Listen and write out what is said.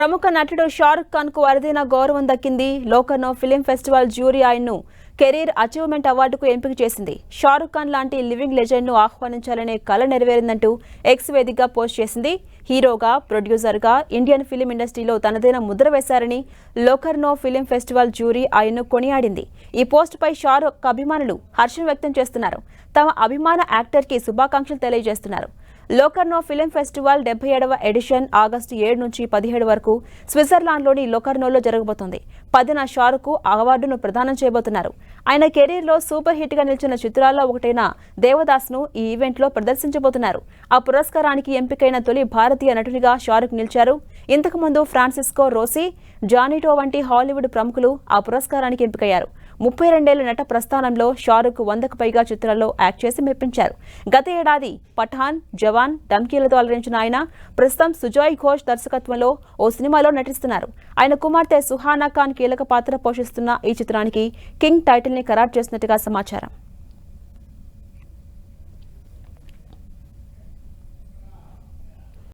ప్రముఖ నటుడు షారుఖ్ ఖాన్కు అరుదైన గౌరవం దక్కింది. లోకర్నో ఫిలిం ఫెస్టివల్ జ్యూరీ ఆయన్ను కెరీర్ అచీవ్మెంట్ అవార్డుకు ఎంపిక చేసింది. షారుఖ్ ఖాన్ లాంటి లివింగ్ లెజెండ్ను ఆహ్వానించాలనే కళ నెరవేరిందంటూ ఎక్స్ వేదికగా పోస్ట్ చేసింది. హీరోగా ప్రొడ్యూసర్గా ఇండియన్ ఫిలిం ఇండస్ట్రీలో తనదైన ముద్ర వేశారని లోకర్నో ఫిలిం ఫెస్టివల్ జ్యూరీ ఆయన్ను కొనియాడింది. ఈ పోస్టుపై షారుఖ్ అభిమానులు హర్షం వ్యక్తం చేస్తున్నారు. తమ అభిమాన యాక్టర్కి శుభాకాంక్షలు తెలియజేస్తున్నారు. లోకర్నో ఫిలిం ఫెస్టివల్ డెబ్బై ఏడవ ఎడిషన్ ఆగస్టు ఏడు నుంచి పదిహేడు వరకు స్విట్జర్లాండ్లోని లోకర్నోలో జరగబోతుంది. పదిన షారుకు అవార్డును ప్రదానం చేయబోతున్నారు. ఆయన కెరీర్లో సూపర్ హిట్గా నిలిచిన చిత్రాల్లో ఒకటైన దేవదాస్ను ఈ ఈవెంట్లో ప్రదర్శించబోతున్నారు. ఆ పురస్కారానికి ఎంపికైన తొలి భారతీయ నటునిగా షారుఖ్ నిలిచారు. ఇంతకుముందు ఫ్రాన్సిస్కో రోసీ జానిటో వంటి హాలీవుడ్ ప్రముఖులు ఆ పురస్కారానికి ఎంపికయ్యారు. ముప్పై రెండేళ్ళ నట ప్రస్థానంలో షారుఖ్ వందకు పైగా చిత్రాల్లో యాక్ట్ చేసి మెప్పించారు. గత ఏడాది పఠాన్ జవాన్ డమ్కీలతో అలరించిన ఆయన ప్రస్తుతం సుజాయ్ ఘోష్ దర్శకత్వంలో ఓ సినిమాలో నటిస్తున్నారు. ఆయన కుమార్తె సుహానా ఖాన్ కీలక పాత్ర పోషిస్తున్న ఈ చిత్రానికి కింగ్ టైటిల్ని ఖరారు చేసినట్టుగా సమాచారం.